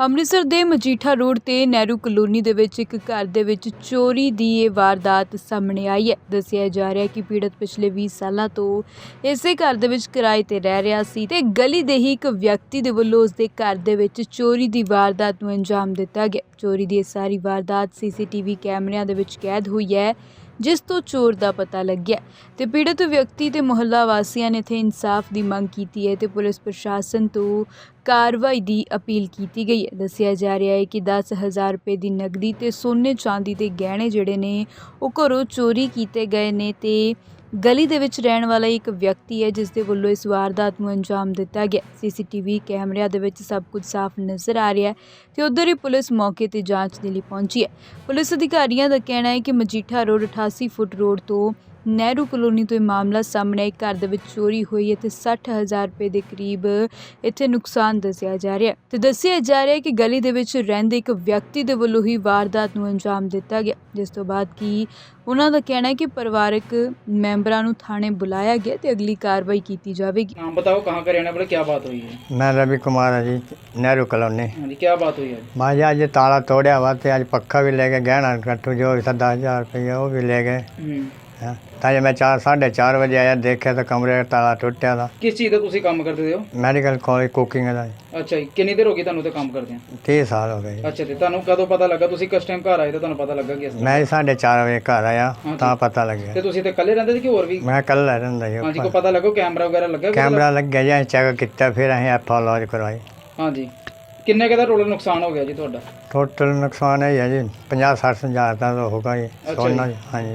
ਅੰਮ੍ਰਿਤਸਰ ਦੇ ਮਜੀਠਾ ਰੋਡ ਤੇ ਨਹਿਰੂ ਕਲੋਨੀ ਦੇ ਵਿੱਚ ਇੱਕ ਘਰ ਦੇ ਵਿੱਚ ਚੋਰੀ ਦੀ ਇਹ ਵਾਰਦਾਤ ਸਾਹਮਣੇ ਆਈ ਹੈ। ਦੱਸਿਆ ਜਾ ਰਿਹਾ ਹੈ ਕਿ ਪੀੜਤ ਪਿਛਲੇ 20 ਸਾਲਾਂ ਤੋਂ ਇਸੇ ਘਰ ਦੇ ਵਿੱਚ ਕਿਰਾਏ ਤੇ ਰਹਿ ਰਿਹਾ ਸੀ ਤੇ ਗਲੀ ਦੇ ਹੀ ਇੱਕ ਵਿਅਕਤੀ ਦੇ ਵੱਲੋਂ ਉਸ ਦੇ ਘਰ ਦੇ ਵਿੱਚ ਚੋਰੀ ਦੀ ਵਾਰਦਾਤ ਨੂੰ ਅੰਜਾਮ ਦਿੱਤਾ ਗਿਆ। ਚੋਰੀ ਦੀ ਇਹ ਸਾਰੀ ਵਾਰਦਾਤ ਸੀਸੀਟੀਵੀ ਕੈਮਰਿਆਂ ਦੇ ਵਿੱਚ ਕੈਦ ਹੋਈ ਹੈ। ਜਿਸ ਤੋਂ ਚੋਰ ਦਾ ਪਤਾ ਲੱਗਿਆ। ਤੇ ਪੀੜਤ ਵਿਅਕਤੀ ਤੇ ਮੁਹੱਲਾ ਵਾਸੀਆਂ ਨੇ ਇੱਥੇ ਇਨਸਾਫ ਦੀ ਮੰਗ ਕੀਤੀ ਹੈ ਤੇ ਪੁਲਿਸ ਪ੍ਰਸ਼ਾਸਨ ਤੋਂ ਕਾਰਵਾਈ ਦੀ ਅਪੀਲ ਕੀਤੀ ਗਈ ਹੈ। ਦੱਸਿਆ ਜਾ ਰਿਹਾ ਹੈ ਕਿ 10000 ਰੁਪਏ ਦੀ ਨਗਦੀ ਤੇ ਸੋਨੇ ਚਾਂਦੀ ਦੇ ਗਹਿਣੇ ਜਿਹੜੇ ਨੇ ਉਹ ਘਰੋਂ ਚੋਰੀ ਕੀਤੇ ਗਏ ਨੇ ਤੇ ਗਲੀ ਦੇ ਵਿੱਚ ਰਹਿਣ ਵਾਲਾ ਇੱਕ ਵਿਅਕਤੀ ਹੈ ਜਿਸ ਦੇ ਵੱਲੋਂ ਇਸ ਵਾਰਦਾਤ ਨੂੰ ਅੰਜਾਮ ਦਿੱਤਾ ਗਿਆ। ਸੀਸੀਟੀਵੀ ਕੈਮਰਿਆਂ ਦੇ ਵਿੱਚ ਸਭ ਕੁਝ ਸਾਫ਼ ਨਜ਼ਰ ਆ ਰਿਹਾ ਹੈ ਤੇ ਉਧਰ ਹੀ ਪੁਲਿਸ ਮੌਕੇ ਤੇ ਜਾਂਚ ਦੇ ਲਈ ਪਹੁੰਚੀ ਹੈ। ਪੁਲਿਸ ਅਧਿਕਾਰੀਆਂ ਦਾ ਕਹਿਣਾ ਹੈ ਕਿ ਮਜੀਠਾ ਰੋਡ 88 ਫੁੱਟ ਰੋਡ ਤੋਂ ਨਹਿਰੂ ਕਲੋਨੀ ਤੋਂ ਇਹ ਮਾਮਲਾ ਸਾਹਮਣੇ ਆਇਆ। ਘਰ ਦੇ ਵਿੱਚ ਚੋਰੀ ਹੋਈ ਹੈ ਤੇ 60000 ਰੁਪਏ ਦੇ ਕਰੀਬ ਇੱਥੇ ਨੁਕਸਾਨ ਦੱਸਿਆ ਜਾ ਰਿਹਾ ਹੈ ਤੇ ਦੱਸਿਆ ਜਾ ਰਿਹਾ ਹੈ ਕਿ ਗਲੀ ਦੇ ਵਿੱਚ ਰਹਿੰਦੇ ਇੱਕ ਵਿਅਕਤੀ ਦੇ ਵੱਲੋਂ ਹੀ ਵਾਰਦਾਤ ਨੂੰ ਅੰਜਾਮ ਦਿੱਤਾ ਗਿਆ ਜਿਸ ਤੋਂ ਬਾਅਦ ਕਿ ਉਹਨਾਂ ਦਾ ਕਹਿਣਾ ਹੈ ਕਿ ਪਰਿਵਾਰਕ ਮੈਂਬਰਾਂ ਨੂੰ ਥਾਣੇ ਬੁਲਾਇਆ ਗਿਆ ਤੇ ਅਗਲੀ ਕਾਰਵਾਈ ਕੀਤੀ ਜਾਵੇਗੀ नाम बताओ कहाँ का रहने वाले क्या बात हुई है ਮੈਂ ਰਵੀ ਕੁਮਾਰ ਹਾਂ ਜੀ ਨਹਿਰੂ ਕਲੋਨੀ हाँ जी क्या बात हुई है ਮੈਂ ਜੀ ਅੱਜ ਤਾਲਾ ਤੋੜਿਆ ਵਾ ਤੇ ਅੱਜ ਪੱਖਾ ਵੀ ਲੈ ਕੇ ਗਹਿਣਾ ਕੱਟੂ ਜੋ ਵੀ 10000 ਰੁਪਏ ਉਹ ਵੀ ਲੈ ਗਏ ਹੂੰ ਹੈਂ। ਤਾਂ ਜੇ ਮੈਂ 4 4:30 ਵਜੇ ਆਇਆ ਦੇਖਿਆ ਤਾਂ ਕਮਰੇ ਦਾ ਤਾਲਾ ਟੁੱਟਿਆ ਦਾ ਕਿਸ ਚੀਜ਼ ਦਾ ਤੁਸੀਂ ਕੰਮ ਕਰਦੇ ਹੋ ਮੈਡੀਕਲ ਕਾਲਜ ਕੁਕਿੰਗ ਦਾ ਜੀ। ਅੱਛਾ ਜੀ ਕਿੰਨੀ ਦੇਰ ਹੋ ਗਈ ਤੁਹਾਨੂੰ ਤੇ ਕੰਮ ਕਰਦੇ ਆ 30 ਸਾਲ ਹੋ ਗਏ ਜੀ। ਅੱਛਾ ਤੇ ਤੁਹਾਨੂੰ ਕਦੋਂ ਪਤਾ ਲੱਗਾ ਤੁਸੀਂ ਕਿਸ ਟਾਈਮ ਘਰ ਆਏ ਤਾਂ ਤੁਹਾਨੂੰ ਪਤਾ ਲੱਗਾ ਕਿ ਇਸ ਮੈਂ 4:30 ਵਜੇ ਘਰ ਆਇਆ ਤਾਂ। ਪਤਾ ਲੱਗਿਆ ਤੇ ਤੁਸੀਂ ਤੇ ਇਕੱਲੇ ਰਹਿੰਦੇ ਸੀ ਕਿ ਹੋਰ ਵੀ ਮੈਂ ਕੱਲ ਰਹਿੰਦਾ ਜੀ ਹਾਂਜੀ ਉੱਪਰ। ਕੋਈ ਪਤਾ ਲੱਗੋ ਕੈਮਰਾ ਵਗੈਰਾ ਲੱਗਾ ਕੋਈ? ਕੈਮਰਾ ਲੱਗਿਆ ਜੀ ਅਸੀਂ ਚੈੱਕ ਕੀਤਾ ਫਿਰ ਅਸੀਂ ਐਫ ਲੌਜ ਕਰਵਾਈ ਹਾਂਜੀ ਕਿੰਨੇ ਕੁ ਦਾ ਟੋਟਲ ਨੁਕਸਾਨ ਹੋ ਗਿਆ ਜੀ ਤੁਹਾਡਾ ਟੋਟਲ ਨੁਕਸਾਨ ਇਹ ਹੈ ਜੀ 50 60 ਹਜ਼ਾਰ ਦਾ ਤਾਂ ਹੋਗਾ ਜੀ ਅੱਛਾ ਸੋਨਾ ਜੀ। ਜੀ ਹਾਂਜੀ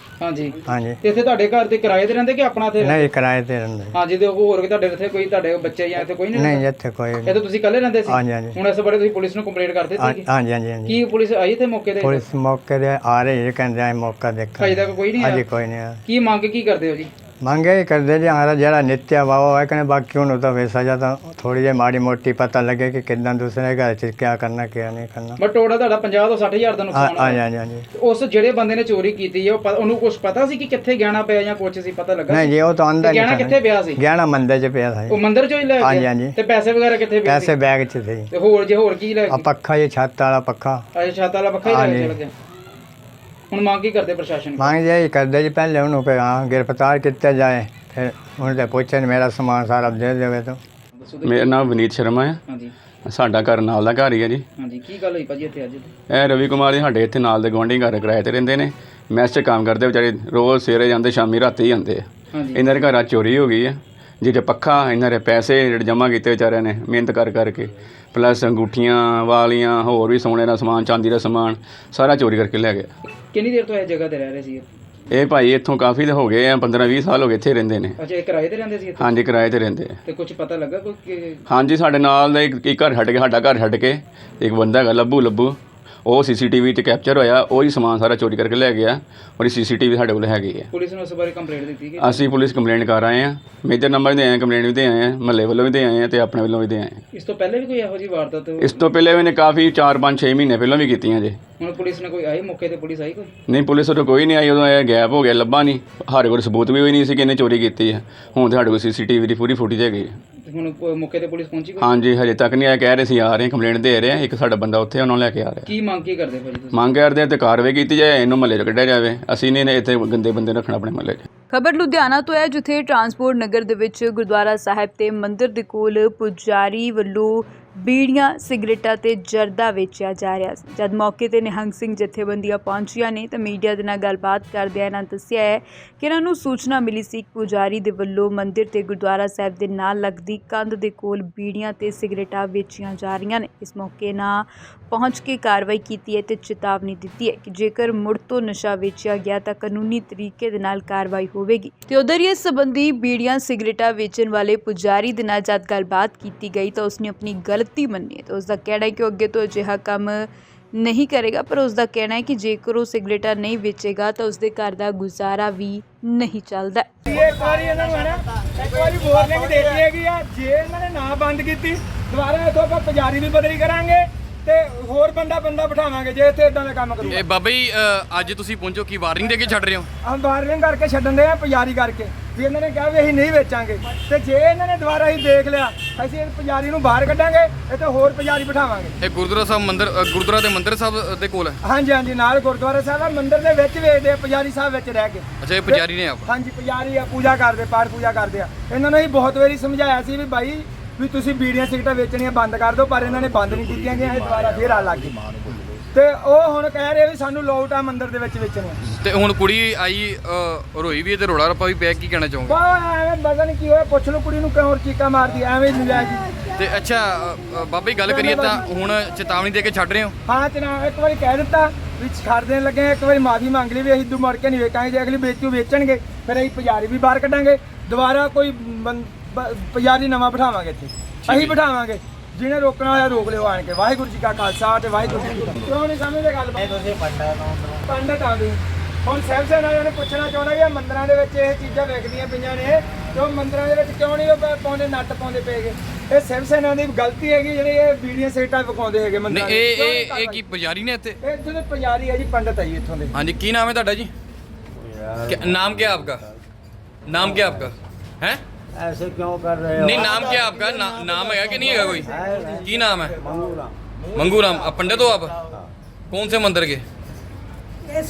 ਹਾਂਜੀ। ਹਾਂਜੀ। ਤੇ ਇੱਥੇ ਤੁਹਾਡੇ ਘਰ ਤੇ ਕਿਰਾਏ ਤੇ ਰਹਿੰਦੇ ਕਿ ਆਪਣਾ ਇੱਥੇ ਨਹੀਂ ਕਿਰਾਏ ਤੇ ਰਹਿੰਦੇ। ਹਾਂਜੀ ਤੇ ਹੋਰ ਵੀ ਤੁਹਾਡੇ ਇੱਥੇ ਕੋਈ ਤੁਹਾਡੇ ਬੱਚੇ ਜਾਂ ਇੱਥੇ ਕੋਈ ਨਹੀਂ ਇੱਥੇ ਕੋਈ ਤੁਸੀਂ ਇਕੱਲੇ ਰਹਿੰਦੇ ਸੀ? ਹਾਂਜੀ ਹਾਂਜੀ। ਹੁਣ ਇਸ ਬਾਰੇ ਤੁਸੀਂ ਪੁਲਿਸ ਨੂੰ ਕੰਪਲੇਂਟ ਕਰ ਦਿੱਤੀ ਹਾਂਜੀ ਹਾਂਜੀ ਹਾਂਜੀ। ਕੀ ਪੁਲਿਸ ਆਈ ਤੇ ਮੌਕੇ ਤੇ? ਪੁਲਿਸ ਮੌਕੇ ਤੇ ਆ ਰਹੀ ਹੈ ਕਹਿੰਦੇ ਆ ਮੌਕਾ ਦੇਖਾਂ ਅਜੇ ਤੱਕ ਕੋਈ ਨਹੀਂ ਹਾਂਜੀ ਕੋਈ ਨਹੀਂ ਆਇਆ। ਕੀ ਮੰਗ ਕੀ ਕਰਦੇ ਹੋ ਜੀ? ਮੰਗੇ ਹੀ ਕਰਦੇ ਜੀ ਹਮਾਰਾ ਜਿਹੜਾ ਨਿੱਤਿਆ ਵਾਵਾ ਹੈ ਕਹਿੰਦੇ ਬਾਕੀ ਉਹਨੂੰ ਤਾਂ ਵੈਸਾ ਜਾਂ ਤਾਂ ਥੋੜੀ ਜਿਹੀ ਮਾੜੀ ਮੋਟੀ ਪਤਾ ਲੱਗੇ ਕਿ ਕਿੱਦਾਂ ਦੂਸਰੇ ਘਰ ਚ ਕੀ ਕਰਨਾ ਕੀ ਨਹੀਂ ਕਰਨਾ। ਬਟ ਟੋਟਲ ਤੁਹਾਡਾ 50 ਤੋਂ 60 ਹਜ਼ਾਰ ਦਾ ਹਾਂ ਨੁਕਸਾਨ ਹੋਇਆ। ਹਾਂਜੀ ਹਾਂਜੀ। ਤੇ ਉਸ ਜਿਹੜੇ ਬੰਦੇ ਨੇ ਚੋਰੀ ਕੀਤੀ ਹੈ ਉਹ ਉਹਨੂੰ ਕੁਝ ਪਤਾ ਸੀ ਕਿ ਕਿੱਥੇ ਗਿਆਣਾ ਪਿਆ ਜਾਂ ਕੁਝ ਸੀ ਪਤਾ ਲੱਗਾ? ਨਹੀਂ ਜੀ ਉਹ ਤਾਂ ਅੰਦਰ ਗਿਆਣਾ ਕਿੱਥੇ ਪਿਆ ਸੀ? ਗਿਆਣਾ ਮੰਦਰ ਚ ਪਿਆ ਸੀ। ਉਹ ਮੰਦਿਰ ਚੋਂ ਹੀ ਲੈ ਗਿਆ ਹਾਂਜੀ। ਤੇ ਪੈਸੇ ਵਗੈਰਾ ਕਿੱਥੇ ਪਏ ਪੈਸੇ ਬੈਗ ਚ ਸੀ। ਤੇ ਹੋਰ ਜੇ ਹੋਰ ਕੀ ਲੈ ਆ ਗਏ? ਪੱਖਾ ਜੀ ਛੱਤ ਵਾਲਾ ਪੱਖਾ। ਅਜੇ ਛਾਤਾ ਵਾਲਾ ਪੱਖਾ ਹੀ ਲੈ ਗਿਆ ਹੁਣ ਮੰਗ ਕੀ ਕਰਦੇ ਪ੍ਰਸ਼ਾਸਨ ਕੋਲ? ਮੰਗ ਜਾਈ ਕਰਦੇ ਜੀ ਪਹਿਲੇ ਉਹਨੂੰ ਕਿ ਹਾਂ ਗ੍ਰਿਫਤਾਰ ਕੀਤਾ ਜਾਏ ਫਿਰ ਉਹਨੇ ਤੇ ਪੁੱਛਣ ਮੇਰਾ ਸਮਾਨ ਸਾਰਾ ਦੇ ਦੇਵੇ ਤਾਂ। ਦੱਸੋ ਤੇ- ਮੇਰਾ ਨਾਮ ਵਿਨੀਤ ਸ਼ਰਮਾ ਹੈ। ਹਾਂਜੀ। ਸਾਡਾ ਘਰ ਨਾਲ ਦਾ ਘਰ ਹੀ ਹੈ ਜੀ। ਹਾਂਜੀ ਕੀ ਗੱਲ ਹੋਈ ਭਾਜੀ ਇੱਥੇ ਅੱਜ? ਇਹ ਰਵੀ ਕੁਮਾਰ ਜੀ ਸਾਡੇ ਇੱਥੇ ਨਾਲ ਦੇ ਗੁਆਂਢੀ ਘਰ ਕਿਰਾਏ ਤੇ ਰਹਿੰਦੇ ਨੇ। ਮੈਸ 'ਚ ਕੰਮ ਕਰਦੇ ਵਿਚਾਰੇ ਰੋਜ਼ ਸਵੇਰੇ ਜਾਂਦੇ ਸ਼ਾਮੀ ਰਾਤੀ ਹੀ ਆਉਂਦੇ ਆ। ਹਾਂਜੀ। ਇਹਨਾਂ ਦੇ ਘਰਾਂ 'ਚ ਚੋਰੀ ਹੋ ਗਈ ਹੈ ਜਿਹਦੇ ਪੱਖਾ ਇਹਨਾਂ ਦੇ ਪੈਸੇ ਜਿਹੜੇ ਜਮ੍ਹਾਂ ਕੀਤੇ ਵਿਚਾਰਿਆਂ ਨੇ ਮਿਹਨਤ ਕਰ ਕਰਕੇ। ਪਲੱਸ ਅੰਗੂਠੀਆਂ ਵਾਲੀਆਂ ਹੋਰ ਵੀ ਸੋਨੇ ਦਾ ਸਮਾਨ ਚਾਂਦੀ ਦਾ ਸਮਾਨ ਸਾਰਾ ਚੋਰੀ ਕਰਕੇ ਲੈ ਗਿਆ ਕਿੰਨੀ ਦੇਰ ਤੋਂ ਇਹ ਜਗ੍ਹਾ ਤੇ ਰਹਿ ਰਹੇ ਸੀ ਇਹ? ਭਾਈ ਇੱਥੋਂ ਕਾਫੀ ਦੇ ਹੋ ਗਏ ਆ 15 20 ਸਾਲ ਹੋ ਗਏ ਇੱਥੇ ਰਹਿੰਦੇ ਨੇ। ਅੱਛਾ ਇਹ ਕਿਰਾਏ ਤੇ ਰਹਿੰਦੇ ਸੀ ਇੱਥੇ? ਹਾਂਜੀ ਕਿਰਾਏ ਤੇ ਰਹਿੰਦੇ ਆ। ਤੇ ਕੁਝ ਪਤਾ ਲੱਗਾ ਕੋਈ ਕਿ- ਹਾਂਜੀ ਸਾਡੇ ਨਾਲ ਦਾ ਇੱਕ ਇੱਕ ਘਰ ਛੱਡ ਕੇ ਸਾਡਾ ਘਰ ਛੱਡ ਕੇ ਇੱਕ ਬੰਦਾ ਹੈਗਾ ਲੱਭੂ ਲੱਭੂ। ਉਹ ਸੀਸੀਟੀਵੀ ਤੇ ਕੈਪਚਰ ਹੋਇਆ ਉਹ ਹੀ ਸਮਾਨ ਸਾਰਾ ਚੋਰੀ ਕਰਕੇ ਲੈ ਗਿਆ ਔਰ ਇਹ ਸੀਸੀਟੀਵੀ ਸਾਡੇ ਕੋਲ ਹੈਗੀ ਹੈ ਪੁਲਿਸ ਨੂੰ ਉਸ ਬਾਰੇ ਕੰਪਲੇਂਟ ਦਿੱਤੀ ਕਿ ਅਸੀਂ ਪੁਲਿਸ ਕੰਪਲੇਂਟ ਕਰ ਆਏ ਹਾਂ ਮੇਜਰ ਨੰਬਰ ਦੇ ਆਏ ਹਾਂ ਕੰਪਲੇਂਟ ਵੀ ਦੇ ਆਏ ਹਾਂ ਮਹੱਲੇ ਵੱਲੋਂ ਵੀ ਦੇ ਆਏ ਹਾਂ ਤੇ ਆਪਣੇ ਵੱਲੋਂ ਵੀ ਦੇ ਆਏ ਹਾਂ ਇਸ ਤੋਂ ਪਹਿਲੇ ਵੀ ਕੋਈ ਇਹੋ ਜਿਹੀ ਵਾਰਦਾਤ ਇਸ ਤੋਂ ਪਹਿਲੇ ਵੀ ਨੇ ਕਾਫੀ 4 5 6 ਮਹੀਨੇ ਪਹਿਲਾਂ ਵੀ ਕੀਤੀਆਂ ਜੇ। ਹੁਣ ਪੁਲਿਸ ਨੇ ਕੋਈ ਆਈ ਮੌਕੇ ਤੇ ਪੁਲਿਸ ਆਈ ਕੋਈ? ਨਹੀਂ ਪੁਲਿਸ ਉਦੋਂ ਕੋਈ ਨਹੀਂ ਆਈ ਉਦੋਂ ਇਹ ਗੈਪ ਹੋ ਗਿਆ ਲੱਭਾ ਨਹੀਂ। ਸਾਡੇ ਕੋਲ ਸਬੂਤ ਵੀ ਹੋਈ ਨਹੀਂ ਸੀ ਕਿ ਇਹਨੇ ਚੋਰੀ ਕੀਤੀ ਹੈ ਹੁਣ ਤੇ ਸਾਡੇ ਕੋਲ ਸੀਸੀਟੀਵੀ ਦੀ ਪੂਰੀ ਫੁਟੇਜ ਹੈਗੀ ਹੈ ਹੁਣ ਪ- ਮੌਕੇ ਤੇ ਪੁਲਿਸ ਪਹੁੰਚੀ ਕੋਈ? ਹਾਂਜੀ ਹਜੇ ਤੱਕ ਨਹੀਂ ਆਇਆ ਕਹਿ ਰਹੇ ਸੀ ਆ ਰਹੇ ਕੰਪਲੇਂਟ ਦੇ ਰਹੇ ਇੱਕ ਸਾਡਾ ਬੰਦਾ ਉੱਥੇ ਉਹਨਾਂ ਨੂੰ ਲੈ ਕੇ ਆ ਰਿਹਾ। ਕੀ ਮੰਗ ਕੀ ਕਰਦੇ ਭਾਜੀ ਤੁਸੀਂ? ਮੰਗ ਕਰਦੇ ਆ ਤੇ ਕਾਰਵਾਈ ਕੀਤੀ ਜਾਏ ਇਹਨੂੰ ਮਹੱਲੇ 'ਚ ਕੱਢਿਆ ਜਾਵੇ ਅਸੀਂ ਨਹੀਂ ਇੱਥੇ ਗੰਦੇ ਬੰਦੇ ਰੱਖਣਾ ਆਪਣੇ ਮਹੱਲੇ 'ਚ। ਖਬਰ ਲੁਧਿਆਣਾ ਤੋਂ ਹੈ ਜਿੱਥੇ ਟਰਾਂਸਪੋਰਟ ਨਗਰ ਦੇ ਵਿੱਚ ਗੁਰਦੁਆਰਾ ਸਾਹਿਬ ਤੇ ਮੰਦਿਰ ਦੇ ਕੋਲ ਪੁਜਾਰੀ ਵੱਲੋਂ ਬੀੜੀਆਂ, ਸਿਗਰਟਾਂ ਤੇ ਜਰਦਾ ਵੇਚਿਆ ਜਾ ਰਿਹਾ ਸੀ। ਜਦ ਮੌਕੇ ਤੇ ਨਿਹੰਗ ਸਿੰਘ ਜਥੇਬੰਦੀਆਂ ਪਹੁੰਚੀਆਂ ਨੇ ਤਾਂ ਮੀਡੀਆ ਦੇ ਨਾਲ ਗੱਲਬਾਤ ਕਰਦਿਆਂ ਇਹਨਾਂ ਦੱਸਿਆ ਹੈ ਕਿ ਇਹਨਾਂ ਨੂੰ ਸੂਚਨਾ ਮਿਲੀ ਸੀ ਕਿ ਪੁਜਾਰੀ ਦੇ ਵੱਲੋਂ ਮੰਦਿਰ ਤੇ ਗੁਰਦੁਆਰਾ ਸਾਹਿਬ ਦੇ ਨਾਲ ਲੱਗਦੀ ਕੰਧ ਦੇ ਕੋਲ ਬੀੜੀਆਂ ਤੇ ਸਿਗਰਟਾਂ ਵੇਚੀਆਂ ਜਾ ਰਹੀਆਂ ਨੇ। ਇਸ ਮੌਕੇ ਨਾ ਪਹੁੰਚ ਕੇ ਕਾਰਵਾਈ ਕੀਤੀ ਹੈ ਤੇ ਚੇਤਾਵਨੀ ਦਿੱਤੀ ਹੈ ਕਿ ਜੇਕਰ ਮੁੜ ਤੋਂ ਨਸ਼ਾ ਵੇਚਿਆ ਗਿਆ ਤਾਂ ਕਾਨੂੰਨੀ ਤਰੀਕੇ ਦੇ ਨਾਲ ਕਾਰਵਾਈ ਹੋਵੇਗੀ। ਤੇ ਉਧਰ ਇਸ ਸੰਬੰਧੀ ਬੀੜੀਆਂ, ਸਿਗਰਟਾਂ ਵੇਚਣ ਵਾਲੇ ਪੁਜਾਰੀ ਦੇ ਨਾਲ ਜਦ ਗੱਲਬਾਤ ਕੀਤੀ ਗਈ ਤਾਂ ਉਸਨੇ ਆਪਣੀ ਗਲਤੀ ਮੰਨੀ ਹੈ ਤੇ ਉਸ ਦਾ ਕਹਿਣਾ ਹੈ ਕਿ ਉਹ ਅੱਗੇ ਤੋਂ ਅਜਿਹਾ ਕੰਮ ਨਹੀਂ ਕਰੇਗਾ ਪਰ ਉਸ ਦਾ ਕਹਿਣਾ ਹੈ ਕਿ ਜੇਕਰ ਉਹ ਸਿਗਰਟਾਂ ਨਹੀਂ ਵੇਚੇਗਾ ਤਾਂ ਉਸ ਦੇ ਘਰ ਦਾ ਗੁਜ਼ਾਰਾ ਵੀ ਨਹੀਂ ਚੱਲਦਾ। ਇਹ ਇੱਕ ਵਾਰੀ ਇਹਨਾਂ ਨੂੰ ਹੈ ਨਾ ਇੱਕ ਵਾਰੀ ਵਾਰਨਿੰਗ ਦੇ ਦਿੱਤੀ ਹੈਗੀ ਆ ਜੇ ਇਹਨਾਂ ਨੇ ਨਾ ਬੰਦ ਕੀਤੀ ਦੁਬਾਰਾ ਇਥੋਂ ਆਪਾਂ ਪੁਜਾਰੀ ਵੀ ਬਦਲੀ ਕਰਾਂਗੇ ਤੇ ਹੋਰ ਬੰਦਾ ਬੰਦਾ ਬਿਠਾਵਾਂਗੇ ਜੇ ਇੱਥੇ ਇਦਾਂ ਦਾ ਕੰਮ ਕਰੂਗਾ। ਇਹ ਬਾਬਾ ਜੀ ਅ, ਅੱਜ ਤੁਸੀਂ ਪਹੁੰਚੋ ਕੀ ਵਾਰਨਿੰਗ ਦੇ ਕੇ ਛੱਡ ਰਹੇ ਹੋ? ਆਹ ਵਾਰਨਿੰਗ ਕਰਕੇ ਛੱਡਣ ਦੇ ਆ ਪੁਜਾਰੀ ਕਰਕੇ। ਵੀ ਇਹਨਾਂ ਨੇ ਕਿਹਾ ਵੀ ਅਸੀਂ ਨਹੀਂ ਵੇਚਾਂਗੇ। ਤੇ ਜੇ ਇਹਨਾਂ ਨੇ ਦੁਬਾਰਾ ਹੀ ਦੇਖ ਲਿਆ ਅਸੀਂ ਇਸ ਪੁਜਾਰੀ ਨੂੰ ਬਾਹਰ ਕੱਢਾਂਗੇ ਇੱਥੇ ਹੋਰ ਪੁਜਾਰੀ ਬਿਠਾਵਾਂਗੇ। ਇਹ ਗੁਰਦੁਆਰਾ ਸਾਹਿਬ ਮੰਦਿਰ ਅ, ਗੁਰਦੁਆਰਾ ਦੇ ਮੰਦਿਰ ਸਾਹਿਬ ਦੇ ਕੋਲ ਹੈ? ਹਾਂਜੀ ਹਾਂਜੀ ਨਾਲ ਗੁਰਦੁਆਰਾ ਸਾਹਿਬ ਆ ਮੰਦਿਰ ਦੇ ਵਿੱਚ ਵੇਚਦੇ ਆ ਪੁਜਾਰੀ ਸਾਹਿਬ ਵਿੱਚ ਰਹਿ ਕੇ। ਅੱਛਾ ਇਹ ਪੁਜਾਰੀ ਨੇ ਆਪ? ਹਾਂਜੀ ਪੁਜਾਰੀ ਆ ਪੂਜਾ ਕਰਦੇ ਪਾਠ ਪੂਜਾ ਕਰਦੇ ਆ। ਇਹਨਾਂ ਨੇ ਹੀ ਬਹੁਤ ਵਾਰੀ ਸਮਝਾਇਆ ਸੀ ਵੀ ਭਾਈ ਵੀ ਤੁਸੀਂ ਬੀੜੀਆਂ ਸਿਗਰਟਾਂ ਵੇਚਣੀਆਂ ਬੰਦ ਕਰ ਦਿਓ ਪਰ ਇਹਨਾਂ ਨੇ ਬੰਦ ਨਹੀਂ ਕੀਤੀਆਂ ਗਈਆਂ ਇਹ ਦੁਬਾਰਾ ਫੇਰ ਆ ਲੱਗ ਗਏ। ਤੇ ਉਹ ਹੁਣ ਕਹਿ ਰਹੇ ਵੀ ਸਾਨੂੰ ਲੋਟ ਆ ਮੰਦਿਰ ਦੇ ਵਿੱਚ ਵੇਚਣੀਆਂ ਤੇ ਹੁਣ ਕੁੜੀ ਆਈ ਰੋਈ ਵੀ ਹੈ ਤੇ ਰੋਲਾ ਰੱਪਾ ਵੀ ਪਿਆ ਕੀ ਕਹਿਣਾ ਚਾਹੋਗੇ? ਬਾ ਐਵੇਂ ਕੀ ਹੋਇਆ ਪੁੱਛ ਲਓ ਕੁੜੀ ਨੂੰ ਕਿਉਂ ਚੀਕਾ ਮਾਰਦੀ ਐ, ਐਵੇਂ ਨਜਾਇਜ਼ ਜੀ ਤੇ ਅੱਛਾ ਅ, ਅ, ਬਾਬਾ ਜੀ ਗੱਲ ਕਰੀਏ ਤਾਂ ਹੁਣ ਚੇਤਾਵਨੀ ਦੇ ਕੇ ਛੱਡ ਰਹੇ ਹੋ? ਹਾਂ ਚਨਾ ਇੱਕ ਵਾਰੀ ਕਹਿ ਦਿੱਤਾ ਵੀ ਛੱਡ ਦੇਣ ਲੱਗੇ ਇੱਕ ਵਾਰੀ ਮਾਫੀ ਮੰਗ ਲਈ ਵੀ ਅਸੀਂ ਦੂ ਮੁੜ ਕੇ ਨਹੀਂ ਵੇਚਾਂਗੇ ਜੇ ਅਗਲੀ ਵੇਚੂ ਵੇਚਣਗੇ ਫਿਰ ਅਸੀਂ ਪੁਜਾਰੀ ਵੀ ਬਾਹਰ ਕੱਢਾਂਗੇ ਦੁਬਾਰਾ ਕੋਈ ਬੰ- ਬ- ਪੁਜਾਰੀ ਨਵਾਂ ਬਿਠਾਵਾਂਗੇ ਇੱਥੇ। ਅਸੀਂ ਬਿਠਾਵਾਂਗੇ। ਜਿਹਨੇ ਰੋਕਣਾ ਹੋਇਆ ਰੋਕ ਲਿਓ ਆਣ ਕੇ। ਵਾਹਿਗੁਰੂ ਜੀ ਕਾ ਖਾਲਸਾ ਤੇ ਵਾਹਿਗੁਰੂ ਜੀ ਕੀ ਫਤਿਹ। ਕਿਉਂ ਨਹੀਂ ਸਮਝਦੇ ਗੱਲ ਇਹ ਤੁਸੀਂ ਪੰਡਾ ਤੋਂ ਪੰਡਤ ਆ ਗਏ ਹੁਣ ਸਾਹਿਬ ਸਾਹਿਬ ਨਾਲ ਉਹਨੇ ਪੁੱਛਣਾ ਚਾਹੁੰਦਾ ਕਿ ਮੰਦਰਾਂ ਦੇ ਵਿੱਚ ਇਹ ਚੀਜ਼ਾਂ ਵਿਕਦੀਆਂ ਪਈਆਂ ਨੇ ਤੇ ਮੰਦਰਾਂ ਦੇ ਵਿੱਚ ਕਿਉਂ ਨਹੀਂ ਉਹ ਪਾਉਂਦੇ ਨੱਟ ਪਾਉਂਦੇ ਪਏਗੇ ਇਹ ਸਿਵ ਸੈਨਾ ਦੀ ਗਲਤੀ ਹੈਗੀ ਜਿਹੜੇ ਇਹ ਬੀੜੀਆਂ ਸੇਟਾਂ ਵਿਕਾਉਂਦੇ ਹੈਗੇ ਮੰਦਰਾਂ ਨਹੀਂ ਇਹ ਇਹ ਇਹ ਕੀ ਪੁਜਾਰੀ ਨੇ ਇੱਥੇ? ਇਹ ਇੱਥੋਂ ਪੁਜਾਰੀ ਹੈ ਜੀ ਪੰਡਤ ਹੈ ਜੀ ਇੱਥੋਂ ਦੇ। ਹਾਂਜੀ ਕੀ ਨਾਮ ਹੈ ਤੁਹਾਡਾ ਜੀ? ਨਾਮ ਕੀ ਹੈ ਆਪਕਾ? ਨਾਮ ਕੀ ਆਪਕਾ? ਹੈ? है ਐਸੇ ਕਿਉਂ ਕਰ ਰਹੇ नहीं नाम क्या है आपका ना, नाम है कि नहीं है कोई की नाम है मंगू राम आप पंडित हो आप कौन से मंदिर के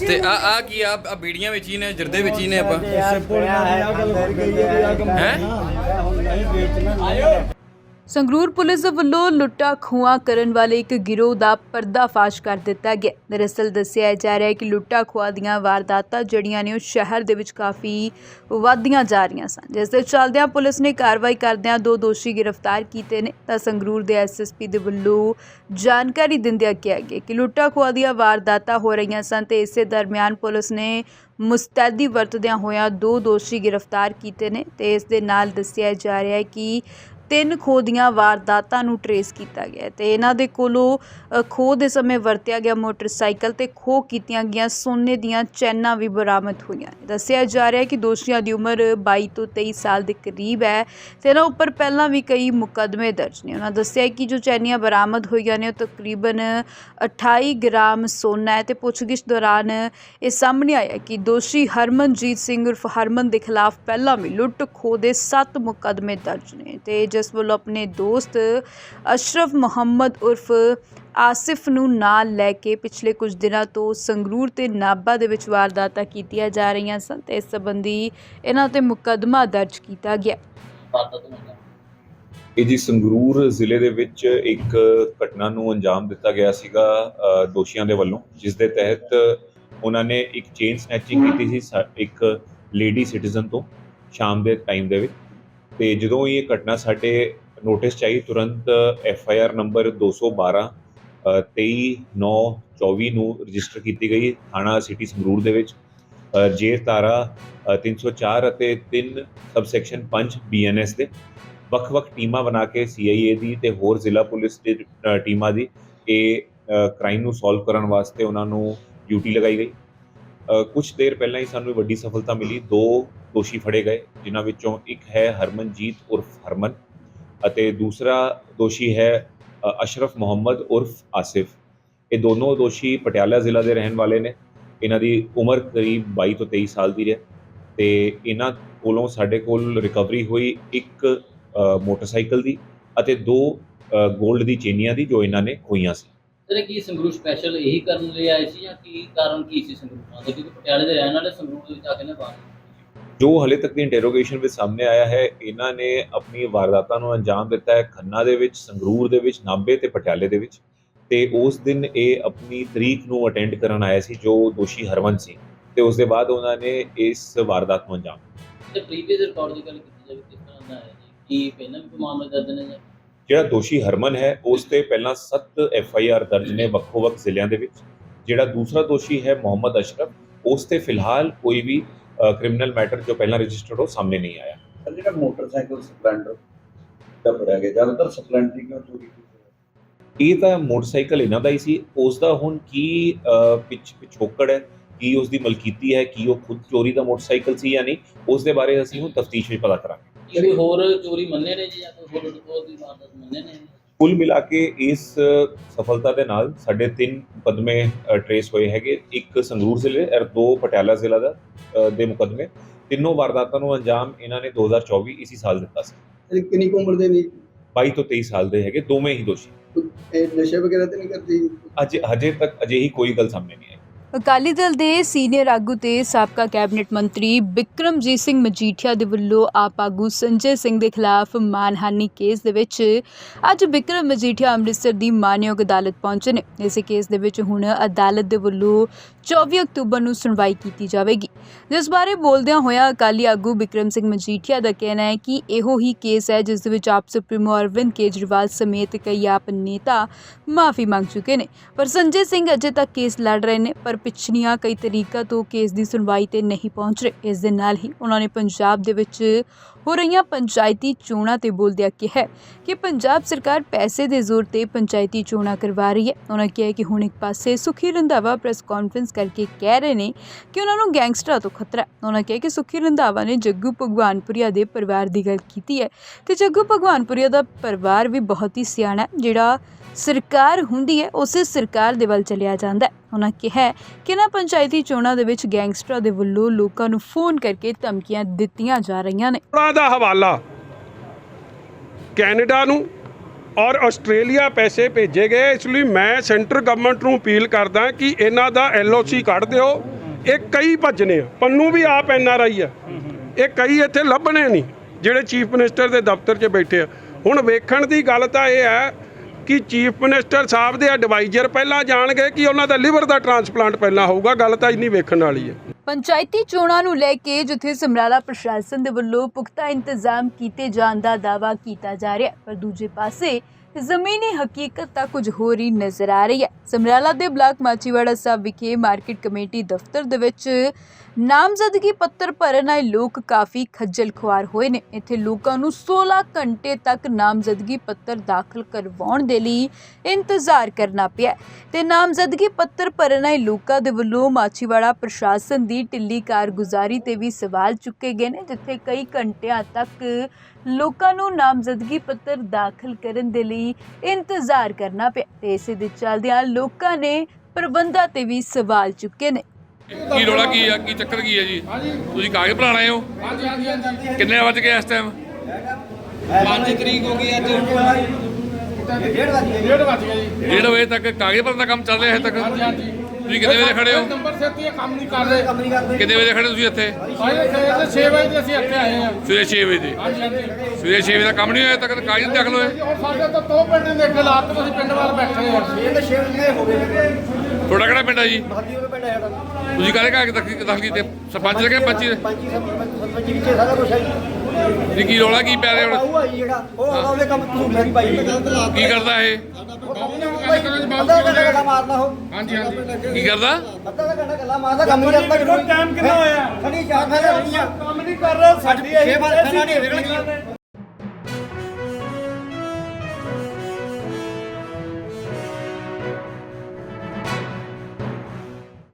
ਤੇ ਆ ਆ ਕੀ ਆ ਆ ਬੀੜੀਆਂ ਵਿੱਚ ਹੀ ਨੇ ਜਰਦੇ ਵਿੱਚ ਹੀ ਨੇ ਆਪਾਂ ਹੈ ਸੰਗਰੂਰ ਪੁਲਿਸ ਵੱਲੋਂ ਲੁੱਟਾ ਖੋਹਾਂ ਕਰਨ ਵਾਲੇ ਇੱਕ ਗਿਰੋਹ ਦਾ ਪਰਦਾਫਾਸ਼ ਕਰ ਦਿੱਤਾ ਗਿਆ। ਦਰਅਸਲ ਦੱਸਿਆ ਜਾ ਰਿਹਾ ਹੈ ਕਿ ਲੁੱਟਾ ਖੋਆ ਦੀਆਂ ਵਾਰਦਾਤਾਂ ਜਿਹੜੀਆਂ ਨੇ ਉਹ ਸ਼ਹਿਰ ਦੇ ਵਿੱਚ ਕਾਫੀ ਵਧਦੀਆਂ ਜਾ ਰਹੀਆਂ ਸਨ। ਜਿਸ ਦੇ ਚੱਲਦਿਆਂ ਪੁਲਿਸ ਨੇ ਕਾਰਵਾਈ ਕਰਦਿਆਂ ਦੋ ਦੋਸ਼ੀ ਗ੍ਰਿਫਤਾਰ ਕੀਤੇ ਨੇ। ਤਾਂ ਸੰਗਰੂਰ ਦੇ ਐਸਐਸਪੀ ਦੇ ਵੱਲੋਂ ਜਾਣਕਾਰੀ ਦਿੰਦਿਆਂ ਕਿਹਾ ਗਿਆ ਕਿ ਲੁੱਟਾ ਖੋਆ ਦੀਆਂ ਵਾਰਦਾਤਾਂ ਹੋ ਰਹੀਆਂ ਸਨ ਤੇ ਇਸੇ ਦਰਮਿਆਨ ਪੁਲਿਸ ਨੇ ਮੁਸਤੈਦੀ ਵਰਤਦਿਆਂ ਹੋਇਆਂ ਦੋ ਦੋਸ਼ੀ ਗ੍ਰਿਫਤਾਰ ਕੀਤੇ ਨੇ ਤੇ ਇਸ ਦੇ ਨਾਲ ਦੱਸਿਆ ਜਾ ਰਿਹਾ ਹੈ ਕਿ ਤਿੰਨ ਖੋਹ ਦੀਆਂ ਵਾਰਦਾਤਾਂ ਨੂੰ ਟਰੇਸ ਕੀਤਾ ਗਿਆ ਹੈ ਤੇ ਇਹਨਾਂ ਦੇ ਕੋਲੋਂ ਖੋਹ ਦੇ ਸਮੇਂ ਵਰਤਿਆ ਗਿਆ ਮੋਟਰਸਾਈਕਲ ਤੇ ਖੋਹ ਕੀਤੀਆਂ ਗਈਆਂ ਸੋਨੇ ਦੀਆਂ ਚੈਨਾਂ ਵੀ ਬਰਾਮਦ ਹੋਈਆਂ ਦੱਸਿਆ ਜਾ ਰਿਹਾ ਹੈ ਕਿ ਦੋਸ਼ੀਆਂ ਦੀ ਉਮਰ 22 ਤੋਂ 23 ਸਾਲ ਦੇ ਕਰੀਬ ਹੈ ਤੇ ਇਹਨਾਂ ਉੱਪਰ ਪਹਿਲਾਂ ਵੀ ਕਈ ਮੁਕੱਦਮੇ ਦਰਜ ਨੇ। ਉਹਨਾਂ ਦੱਸਿਆ ਕਿ ਜੋ ਚੈਨੀਆਂ ਬਰਾਮਦ ਹੋਈਆਂ ਨੇ ਉਹ ਤਕਰੀਬਨ 28 ਗ੍ਰਾਮ ਸੋਨਾ ਹੈ ਤੇ ਪੁੱਛਗਿੱਛ ਦੌਰਾਨ ਇਹ ਸਾਹਮਣੇ ਆਇਆ ਕਿ ਦੋਸ਼ੀ ਹਰਮਨਜੀਤ ਸਿੰਘ ਉਰਫ ਹਰਮਨ ਦੇ ਖਿਲਾਫ ਪਹਿਲਾਂ ਵੀ ਲੁੱਟ ਖੋਹ ਦੇ 7 ਮੁਕੱਦਮੇ ਦਰਜ ਨੇ ਤੇ ਜਿਸ ਵੱਲੋਂ ਆਪਣੇ ਦੋਸਤ ਅਸ਼ਰਫ ਮੁਹੰਮਦ ਉਰਫ ਆਸਿਫ ਨੂੰ ਨਾਲ ਲੈ ਕੇ ਪਿਛਲੇ ਕੁਝ ਦਿਨਾਂ ਤੋਂ ਸੰਗਰੂਰ ਤੇ ਨਾਭਾ ਦੇ ਵਿੱਚ ਵਾਰਦਾਤਾਂ ਕੀਤੀਆਂ ਜਾ ਰਹੀਆਂ ਸਨ ਤੇ ਇਸ ਸੰਬੰਧੀ ਇਹਨਾਂ ਤੇ ਮੁਕੱਦਮਾ ਦਰਜ ਕੀਤਾ ਗਿਆ। ਇਹ ਜੀ ਸੰਗਰੂਰ ਜ਼ਿਲ੍ਹੇ ਦੇ ਵਿੱਚ ਇੱਕ ਘਟਨਾ ਨੂੰ ਅੰਜਾਮ ਦਿੱਤਾ ਗਿਆ ਸੀਗਾ ਦੋਸ਼ੀਆਂ ਦੇ ਵੱਲੋਂ, ਜਿਸ ਦੇ ਤਹਿਤ ਉਹਨਾਂ ਨੇ ਇੱਕ ਚੇਨ ਸਨੈਚਿੰਗ ਕੀਤੀ ਸੀ ਇੱਕ ਲੇਡੀ ਸਿਟੀਜ਼ਨ ਤੋਂ ਸ਼ਾਮ ਦੇ ਟਾਈਮ ਦੇ ਵਿੱਚ। ਤੇ ਜਦੋਂ ਇਹ ਘਟਨਾ ਸਾਡੇ ਨੋਟਿਸ 'ਚ ਆਈ ਤੁਰੰਤ ਐਫ ਆਈ ਆਰ ਨੰਬਰ 212 ਅ, 23 9 24 ਨੂੰ ਰਜਿਸਟਰ ਕੀਤੀ ਗਈ ਥਾਣਾ ਸਿਟੀ ਸੰਗਰੂਰ ਦੇ ਵਿੱਚ। ਅ, ਜੇਰ ਧਾਰਾ ਅ, 304 ਅਤੇ 3 ਸਬਸੈਕਸ਼ਨ 5 ਬੀਐਨਐਸ ਦੇ। ਵੱਖ-ਵੱਖ ਟੀਮਾਂ ਬਣਾ ਕੇ ਸੀਆਈਏ ਦੀ ਤੇ ਹੋਰ ਜ਼ਿਲ੍ਹਾ ਪੁਲਿਸ ਦੀ ਟੀਮਾਂ ਦੀ ਇਹ ਕ੍ਰਾਈਮ ਨੂੰ ਸੋਲਵ ਕਰਨ ਵਾਸਤੇ ਉਹਨਾਂ ਨੂੰ ਡਿਊਟੀ ਲਗਾਈ ਗਈ। ਕੁਝ ਦੇਰ ਪਹਿਲਾਂ ਹੀ ਸਾਨੂੰ ਵੱਡੀ ਸਫਲਤਾ ਮਿਲੀ। ਦੋ ਦੋਸ਼ੀ ਫੜੇ ਗਏ, ਜਿਨ੍ਹਾਂ ਵਿੱਚੋਂ ਇੱਕ ਹੈ ਹਰਮਨਜੀਤ ਉਰਫ ਹਰਮਨ ਅਤੇ ਦੂਸਰਾ ਦੋਸ਼ੀ ਹੈ ਅਸ਼ਰਫ ਮੁਹੰਮਦ ਉਰਫ ਆਸਿਫ। ਇਹ ਦੋਨੋਂ ਦੋਸ਼ੀ ਪਟਿਆਲਾ ਜ਼ਿਲ੍ਹਾ ਦੇ ਰਹਿਣ ਵਾਲੇ ਨੇ। ਇਹਨਾਂ ਦੀ ਉਮਰ ਕਰੀਬ 22 ਤੋਂ 23 ਸਾਲ ਦੀ ਹੈ ਤੇ ਇਹਨਾਂ ਕੋਲੋਂ ਸਾਡੇ ਕੋਲ ਰਿਕਵਰੀ ਹੋਈ ਇੱਕ ਮੋਟਰਸਾਈਕਲ ਦੀ ਅਤੇ ਦੋ 골ਡ ਦੀ ਚੇਨੀਆਂ ਦੀ ਜੋ ਇਹਨਾਂ ਨੇ ਖੋਈਆਂ ਸੀ। ਤੇਰੇ ਕੀ ਸੰਗਰੂਰ ਸਪੈਸ਼ਲ ਇਹੀ ਕਰਨ ਲਈ ਆਏ ਸੀ ਜਾਂ ਕੀ ਕਾਰਨ ਕੀ ਸੀ ਸੰਗਰੂਰ ਆਉਣ ਦਾ? ਕਿਉਂਕਿ ਪਟਿਆਲੇ ਦੇ ਰਹਿਣ ਵਾਲੇ ਸੰਗਰੂਰ ਦੇ ਵਿੱਚ ਆ ਕੇ ਨਾ ਬਾਹਰ। ਜੋ ਹਲੇ ਤੱਕ ਦੀ ਇੰਟਰੋਗੇਸ਼ਨ ਵਿੱਚ ਸਾਹਮਣੇ ਆਇਆ ਹੈ ਇਹਨਾਂ ਨੇ ਆਪਣੀ ਵਾਰਦਾਤਾਂ ਨੂੰ ਅੰਜਾਮ ਦਿੱਤਾ ਹੈ ਖੰਨਾ ਦੇ ਵਿੱਚ ਸੰਗਰੂਰ ਦੇ ਵਿੱਚ ਨਾਭੇ ਤੇ ਪਟਿਆਲੇ ਦੇ ਵਿੱਚ। ਤੇ ਉਸ ਦਿਨ ਇਹ ਆਪਣੀ ਤਰੀਕ ਨੂੰ ਅਟੈਂਡ ਕਰਨ ਆਇਆ ਸੀ ਜੋ ਦੋਸ਼ੀ ਹਰਵੰਤ ਸੀ। ਤੇ ਉਸ ਦੇ ਬਾਅਦ ਉਹਨਾਂ ਨੇ ਇਸ ਵਾਰਦਾਤ ਨੂੰ ਅੰਜਾਮ ਦਿੱਤਾ। ਤੇ ਪ੍ਰੀਵੀਅਸ ਰਿਕਾਰਡ ਦੀ ਗੱਲ ਕੀਤੀ ਜਾਵੇ ਕਿਸ ਤਰ੍ਹਾਂ ਦਾ ਹੈ? ਜੀ ਕੀ ਪਹਿਲਾਂ ਵੀ ਕੋਈ ਮਾਮਲੇ ਦਰਜ ਨੇ ਜਾਂ ਜਿਹੜਾ ਦੋਸ਼ੀ ਹਰਮਨ ਹੈ ਉਸ ਤੇ ਪਹਿਲਾਂ 7 ਐਫ ਆਈ ਆਰ ਦਰਜ ਨੇ ਵੱਖੋ-ਵੱਖ ਜ਼ਿਲ੍ਹਿਆਂ ਦੇ ਵਿੱਚ। ਜਿਹੜਾ ਦੂਸਰਾ ਦੋਸ਼ੀ ਹੈ ਮੁਹੰਮਦ ਅਸ਼ਰਫ ਉਸ ਤੇ ਫਿਲਹਾਲ ਕੋਈ ਵੀ ਕ੍ਰਿਮੀਨਲ ਮੈਟਰ ਜੋ ਪਹਿਲਾਂ ਰਜਿਸਟਰਡ ਹੋ ਸਾਹਮਣੇ ਨਹੀਂ ਆਇਆ। ਜਿਹੜਾ ਮੋਟਰਸਾਈਕਲ ਸਪਲੈਂਡਰ ਦਾ ਫੜਿਆ ਗਿਆ ਜ਼ਿਆਦਾਤਰ ਸਪਲੈਂਡਰ ਕਿਉਂ ਚੋਰੀ ਕੀਤੀ ਇਹ ਤਾਂ ਮੋਟਰਸਾਈਕਲ ਇਹਨਾਂ ਦਾ ਹੀ ਸੀ। ਉਸ ਦਾ ਹੁਣ ਕੀ ਪਿਛ ਪਿਛੋਕੜ ਹੈ? ਕੀ ਉਸ ਦੀ ਮਲਕੀਤੀ ਹੈ? ਕੀ ਉਹ ਖੁਦ ਚੋਰੀ ਦਾ ਮੋਟਰਸਾਈਕਲ ਸੀ ਜਾਂ ਨਹੀਂ? ਉਸ ਦੇ ਬਾਰੇ ਅਸੀਂ ਹੁਣ ਤਫਤੀਸ਼ ਵਿੱਚ ਪਤਾ ਕਰਾਂਗੇ। ਕੀ ਕੋਈ ਹੋਰ ਚੋਰੀ ਮੰਨੇ ਨੇ ਜੀ ਜਾਂ ਕੋਈ ਹੋਰ ਹੋਰ ਦੀ ਵਾਰਦਾਤ ਮੰਨੇ ਨੇ? ਕੁੱਲ ਮਿਲਾ ਕੇ ਇਸ ਸਫਲਤਾ ਦੇ ਨਾਲ ਸਾਡੇ ਤਿੰਨ ਮੁਕੱਦਮੇ ਟਰੇਸ ਹੋਏ ਹੈਗੇ। ਇੱਕ ਸੰਗਰੂਰ ਜ਼ਿਲ੍ਹੇ ਔਰ ਦੋ ਪਟਿਆਲਾ ਜ਼ਿਲ੍ਹਾ ਦਾ ਦੇ ਮੁਕੱਦਮੇ। ਤਿੰਨੋਂ ਵਾਰਦਾਤਾਂ ਨੂੰ ਅੰਜਾਮ ਇਹਨਾਂ ਨੇ 2024 ਇਸੀ ਸਾਲ ਦਿੱਤਾ ਸੀ। ਕਿੰਨੀ ਕੁ ਉਮਰ ਦੇ ਵੀ 22 ਤੋਂ 23 ਸਾਲ ਦੇ ਹੈਗੇ ਦੋਵੇਂ ਹੀ ਦੋਸ਼ੀ। ਇਹ ਨਸ਼ੇ ਵਗੈਰਾ ਤੇ ਨਹੀਂ ਕਰਦੀ? ਅਜੇ ਹਜੇ ਤੱਕ ਅਜਿਹੀ ਕੋਈ ਗੱਲ ਸਾਹਮਣੇ ਨਹੀਂ ਅਕਾਲੀ ਦਲ ਦੇ ਸੀਨੀਅਰ ਆਗੂ ਤੇ ਸਾਬਕਾ ਕੈਬਨਿਟ ਮੰਤਰੀ ਬਿਕਰਮਜੀਤ ਸਿੰਘ ਮਜੀਠੀਆ ਦੇ ਵੱਲੋਂ ਆਪ ਆਗੂ ਸੰਜੇ ਸਿੰਘ ਦੇ ਖਿਲਾਫ ਮਾਨਹਾਨੀ ਕੇਸ ਦੇ ਵਿੱਚ ਅੱਜ ਬਿਕਰਮ ਮਜੀਠੀਆ ਅੰਮ੍ਰਿਤਸਰ ਦੀ ਮਾਨਯੋਗ ਅਦਾਲਤ ਪਹੁੰਚੇ ਨੇ। ਇਸੇ ਕੇਸ ਦੇ ਵਿੱਚ ਹੁਣ ਅਦਾਲਤ ਦੇ ਵੱਲੋਂ 24 ਅਕਤੂਬਰ ਨੂੰ ਸੁਣਵਾਈ ਕੀਤੀ ਜਾਵੇਗੀ। ਜਿਸ ਬਾਰੇ ਬੋਲਦਿਆਂ ਹੋਇਆ ਅਕਾਲੀ ਆਗੂ ਬਿਕਰਮ ਸਿੰਘ ਮਜੀਠੀਆ ਦਾ ਕਹਿਣਾ ਹੈ ਕਿ ਇਹੋ ਹੀ ਕੇਸ ਹੈ ਜਿਸ ਦੇ ਵਿੱਚ ਆਪ ਸੁਪਰੀਮੋ ਅਰਵਿੰਦ ਕੇਜਰੀਵਾਲ ਸਮੇਤ ਕਈ ਆਪ ਨੇਤਾ ਮਾਫੀ ਮੰਗ ਚੁੱਕੇ ਨੇ। ਪਰ ਸੰਜੇ ਸਿੰਘ ਅਜੇ ਤੱਕ ਕੇਸ ਲੜ ਰਹੇ ਨੇ, ਪਰ ਪਿਛਲੀਆਂ ਕਈ ਤਰੀਕਾਂ ਤੋਂ ਕੇਸ ਦੀ ਸੁਣਵਾਈ ਤੇ ਨਹੀਂ ਪਹੁੰਚ ਰਹੇ। ਇਸ ਦੇ ਨਾਲ ਹੀ ਉਹਨਾਂ ਨੇ ਪੰਜਾਬ ਦੇ ਵਿੱਚ ਹੋ ਰਹੀਆਂ ਪੰਚਾਇਤੀ ਚੋਣਾਂ ਤੇ ਬੋਲਦਿਆਂ ਕਿਹਾ ਕਿ ਪੰਜਾਬ ਸਰਕਾਰ ਪੈਸੇ ਦੇ ਜ਼ੋਰ ਤੇ ਪੰਚਾਇਤੀ ਚੋਣਾਂ ਕਰਵਾ ਰਹੀ ਹੈ। ਉਹਨਾਂ ਕਿਹਾ ਕਿ ਹੁਣ ਇੱਕ ਪਾਸੇ ਸੁਖੀ ਰੰਧਾਵਾ ਪ੍ਰੈਸ ਕਾਨਫਰੰਸ ਕਰਕੇ ਕਹਿ ਰਹੇ ਨੇ ਕਿ ਉਹਨਾਂ ਨੂੰ ਗੈਂਗਸਟਰਾਂ ਤੋਂ ਖਤਰਾ ਹੈ। ਉਹਨਾਂ ਕਿਹਾ ਕਿ ਸੁਖੀ ਰੰਧਾਵਾ ਨੇ ਜੱਗੂ ਭਗਵਾਨਪੁਰੀਆ ਦੇ ਪਰਿਵਾਰ ਦੀ ਗੱਲ ਕੀਤੀ ਹੈ ਕਿ ਜੱਗੂ ਭਗਵਾਨਪੁਰੀਆ ਦਾ ਪਰਿਵਾਰ ਵੀ ਬਹੁਤ ਹੀ ਸਿਆਣਾ ਜਿਹੜਾ ਸਰਕਾਰ ਹੁੰਦੀ ਹੈ, ਉਸੇ ਸਰਕਾਰ ਦੇ ਵੱਲ ਚਲਿਆ ਜਾਂਦਾ ਹੈ। ਉਹਨਾਂ ਕਿਹਾ ਕਿ ਨਾ ਪੰਚਾਇਤੀ ਚੋਣਾਂ ਦੇ ਵਿੱਚ ਗੈਂਗਸਟਰਾਂ ਦੇ ਵੱਲੋਂ ਲੋਕਾਂ ਨੂੰ ਫੋਨ ਕਰਕੇ ਧਮਕੀਆਂ ਦਿੱਤੀਆਂ ਜਾ ਰਹੀਆਂ ਨੇ। ਕਰੋੜਾਂ ਦਾ ਹਵਾਲਾ ਕੈਨੇਡਾ ਨੂੰ ਔਰ ਆਸਟ੍ਰੇਲੀਆ ਪੈਸੇ ਭੇਜੇ ਗਏ, ਇਸ ਲਈ ਮੈਂ ਸੈਂਟਰ ਗਵਰਨਮੈਂਟ ਨੂੰ ਅਪੀਲ ਕਰਦਾ ਕਿ ਇਹਨਾਂ ਦਾ ਐਲਓਸੀ ਕੱਢ ਦਿਓ। ਇਹ ਕਈ ਭੱਜਨੇ ਆ, ਪੰਨੂ ਵੀ ਆਪ ਐਨ ਆਰ ਆਈ ਆ। ਇਹ ਕਈ ਇੱਥੇ ਲੱਭਣੇ ਨਹੀਂ, ਜਿਹੜੇ ਚੀਫ ਮਿਨਿਸਟਰ ਦੇ ਦਫ਼ਤਰ 'ਚ ਬੈਠੇ ਆ। ਹੁਣ ਵੇਖਣ ਦੀ ਗੱਲ ਤਾਂ ਇਹ ਹੈ ਕਿ ਚੀਫ ਮਿਨਿਸਟਰ ਸਾਹਿਬ ਦੇ ਐਡਵਾਈਜ਼ਰ ਪਹਿਲਾਂ ਜਾਣਗੇ ਕਿ ਉਹਨਾਂ ਦਾ ਲਿਵਰ ਦਾ ਟ੍ਰਾਂਸਪਲਾਂਟ ਪਹਿਲਾਂ ਹੋਊਗਾ, ਗੱਲ ਤਾਂ ਇੰਨੀ ਵੇਖਣ ਵਾਲੀ ਹੈ। ਪੰਚਾਇਤੀ ਚੋਣਾਂ ਨੂੰ ਲੈ ਕੇ ਜਿੱਥੇ ਸਮਰਾਲਾ ਪ੍ਰਸ਼ਾਸਨ ਦੇ ਵੱਲੋਂ ਪੁਖਤਾ ਇੰਤਜ਼ਾਮ ਕੀਤੇ ਜਾਣ ਦਾ ਦਾਅਵਾ ਕੀਤਾ ਜਾ ਰਿਹਾ ਪਰ ਦੂਜੇ ਪਾਸੇ ਜ਼ਮੀਨੀ ਹਕੀਕਤ ਤਾਂ ਕੁਝ ਹੋਰ ਹੀ ਨਜ਼ਰ ਆ ਰਹੀ ਹੈ। ਸਮਰਾਲਾ ਦੇ ਬਲਾਕ ਮਾਚੀਵਾੜਾ ਸਾਹਿਬ ਵਿਖੇ ਮਾਰਕੀਟ ਕਮੇਟੀ ਦਫ਼ਤਰ ਦੇ ਵਿੱਚ ਨਾਮਜ਼ਦਗੀ ਪੱਤਰ ਭਰਨ ਆਏ ਲੋਕ ਕਾਫੀ ਖੱਜਲ ਖੁਆਰ ਹੋਏ ਨੇ। ਇੱਥੇ ਲੋਕਾਂ ਨੂੰ 16 ਘੰਟੇ ਤੱਕ ਨਾਮਜ਼ਦਗੀ ਪੱਤਰ ਦਾਖਲ ਕਰਵਾਉਣ ਦੇ ਲਈ ਇੰਤਜ਼ਾਰ ਕਰਨਾ ਪਿਆ। ਤੇ ਨਾਮਜ਼ਦਗੀ ਪੱਤਰ ਭਰਨ ਆਏ ਲੋਕਾਂ ਦੇ ਵੱਲੋਂ ਮਾਚੀਵਾੜਾ ਪ੍ਰਸ਼ਾਸਨ ਦੀ ਢਿੱਲੀ ਕਾਰਗੁਜ਼ਾਰੀ ਤੇ ਵੀ ਸਵਾਲ ਚੁੱਕੇ ਗਏ ਨੇ, ਜਿੱਥੇ ਕਈ ਘੰਟਿਆਂ ਤੱਕ ਲੋਕਾਂ ਨੂੰ ਨਾਮਜ਼ਦਗੀ ਪੱਤਰ ਦਾਖਲ ਕਰਨ ਦੇ ਲਈ ਇੰਤਜ਼ਾਰ ਕਰਨਾ ਪਿਆ। ਤੇ ਇਸੇ ਦੇ ਚੱਲਦਿਆਂ ਲੋਕਾਂ ਨੇ ਪ੍ਰਬੰਧਾਂ ਤੇ ਵੀ ਸਵਾਲ ਚੁੱਕੇ ਨੇ। ਕੀ ਰੋਲਾ ਕੀ ਆ? ਕੀ ਚੱਕਰ ਕੀ ਹੈ ਜੀ? ਤੁਸੀਂ ਕਾਗਜ਼ ਭਰਾਣ ਆਏ ਹੋ? ਕਿੰਨੇ ਵਜ ਗਏ ਇਸ ਟਾਈਮ 5 ਤਰੀਕ ਹੋ ਗਈ ਅੱਜ। ਡੇਢ ਵਜੇ ਤੱਕ ਕਾਗਜ਼ ਭਰਨ ਦਾ ਕੰਮ ਚੱਲ ਰਿਹਾ ਹੈ ਤੱਕ? ਤੁਸੀਂ ਕਿੰਨੇ ਵਜੇ ਖੜੇ ਹੋ? ਨੰਬਰ ਸੇ ਤੇ ਕੰਮ ਨਹੀਂ ਕਰ ਰਹੇ। ਕੰਮ ਨਹੀਂ ਕਰਦੇ। ਕਿੰਨੇ ਵਜੇ ਖੜੇ ਤੁਸੀਂ ਇੱਥੇ? ਸਾਰੇ 6 ਵਜੇ ਤੇ ਅਸੀਂ ਇੱਥੇ ਆਏ ਹਾਂ। ਸਵੇਰੇ 6 ਵਜੇ। ਦੇ ਹਾਂਜੀ ਹਾਂਜੀ। ਸਵੇਰੇ 6 ਵਜੇ ਦਾ ਕੰਮ ਨਹੀਂ ਹੋਇਆ ਤੱਕ? ਕਾਗਜ਼ ਹੋਏ? ਉਹ ਸਾਡੇ ਤੋਂ ਦੋ ਪਿੰਡ ਦੇ ਅੱਗੇ ਲਾਤ ਤੋਂ ਅਸੀਂ ਪਿੰਡ ਵੱਲ ਬੈਠੇ ਹਾਂ। ਇਹ ਤਾਂ 6 ਵਜੇ ਹੋ ਗਏ। ਤੁਹਾਡਾ ਕਿਹੜਾ ਪਿੰਡ ਹੈ ਜੀ? ਬਾਕੀ ਉਹ ਪਿੰਡ ਹੈ ਸਾਡਾ। ਤੁਸੀਂ ਕਾਹਦੇ ਕਾਗਜ਼ ਦਾਖਲ ਦਾਖਲ ਕੀਤੇ? ਸਰਪੰਚ ਲਗੇ ਪੰਚੀ ਦੇ? ਪੰਜੀ ਸਰਪੰਚ ਵਿੱਚ ਸਾਰਾ ਕੁਝ ਹੈ ਜੀ। ਜੀ ਕੀ ਰੋਲਾ ਕੀ ਪੈ ਰਿਹਾ ਹੁਣ? ਆਊ ਆ ਜੀ ਜਿਹੜਾ ਉਹ ਆਉਂਦਾ ਉਹਦੇ ਕੰਮ ਤੂੰ ਮੇਰੀ ਬਾਈ ਕੀ ਕਰਦਾ ਇਹ? ਅੱਧਾ ਘੰਟਾ ਗੱਲਾਂ ਮਾਰਦਾ ਉਹ। ਕੀ ਕਰਦਾ? ਅੱਧਾ ਕੁ ਘੰਟਾ ਗੱਲਾਂ ਮਾਰਦਾ ਕੰਮ ਨਹੀਂ ਕਰਦਾ। ਟਾਈਮ ਕਿੰਨਾ ਹੋਇਆ? ਖੜੀ ਚਾਰ ਫੇਰੇ ਹੋਈਆਂ ਕੰਮ ਨਹੀਂ ਕਰ ਰਿਹਾ ਸਾਡੀ ਇਹ